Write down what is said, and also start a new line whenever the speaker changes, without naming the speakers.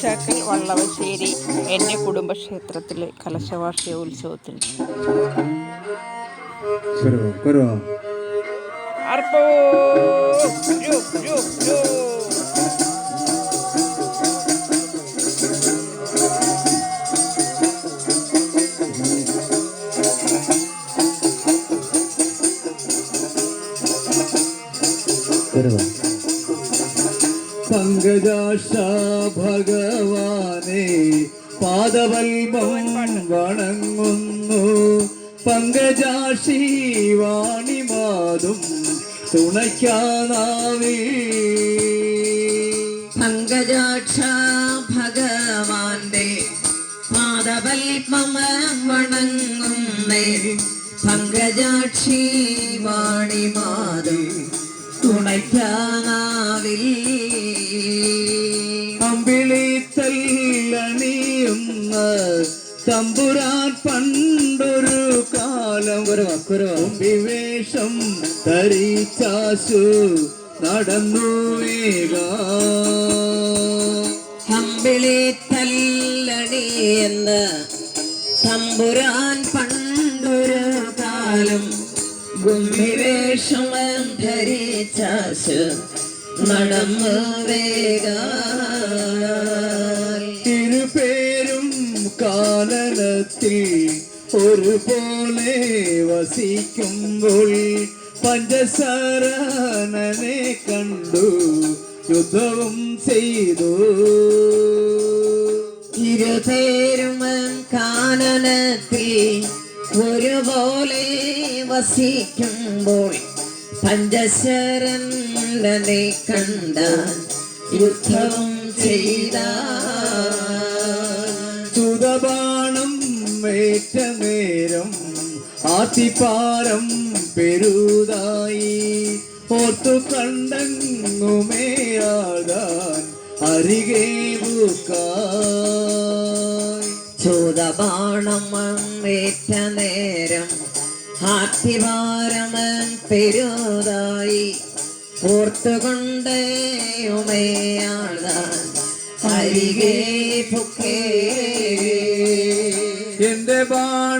ചാക്കൽ വള്ളവശ്ശേരി എന്റെ കുടുംബക്ഷേത്രത്തിലെ കലശവാർഷിക
കുറവാ
അർപ്പോ.
കുറവാ പങ്കജാക്ഷ ഭഗവാനെ പാദവൽമം വണങ്ങുന്നു. പങ്കജാക്ഷി വാണിമാതും തുണയ്ക്കാനാവേ
പങ്കജാക്ഷ ഭഗവാന്റെ പാദപൽമം വണങ്ങുന്നേ. പങ്കജാക്ഷി വാണിമാതും തുണയ്ക്കാനാവിൽ
അമ്പിളി തല്ലണിയുന്ന തമ്പുരാൻ പണ്ടൊരു കാലം. വിവേഷം ധരിച്ചാശു നടന്നു വേഗ
അമ്പിളി തല്ലടി എന്ന് തമ്പുരാൻ പണ്ടൊരു കാലം ഗുംഭിവേഷം ധരിച്ചാശ് നടന്നു വേഗ
ഇരുപേരും കാനനത്തിൽ ഒരുപോലെ വസിക്കുമ്പോൾ പഞ്ചസാരനെ കണ്ടു യുദ്ധവും ചെയ്തു.
ഇരുപേരും കാനനത്തിൽ ഒരുപോലെ വസിക്കുമ്പോൾ പഞ്ചശരനെ കണ്ട യുദ്ധവും ചെയ്ത
ചുതബാണം ഏറ്റ നേരം ആത്തിപ്പാരം പെരുതായി. ഓർത്തു കണ്ടങ്ങുമേയാകാൻ അരികെ ബുക്കായി
ചൂതബാണം ഏറ്റ നേരം ഹാത്തിവാരമൻ പെരുതായി ഓർത്തുകൊണ്ട് ഉമയാളാൻ അരികെ
എന്റെ ബാ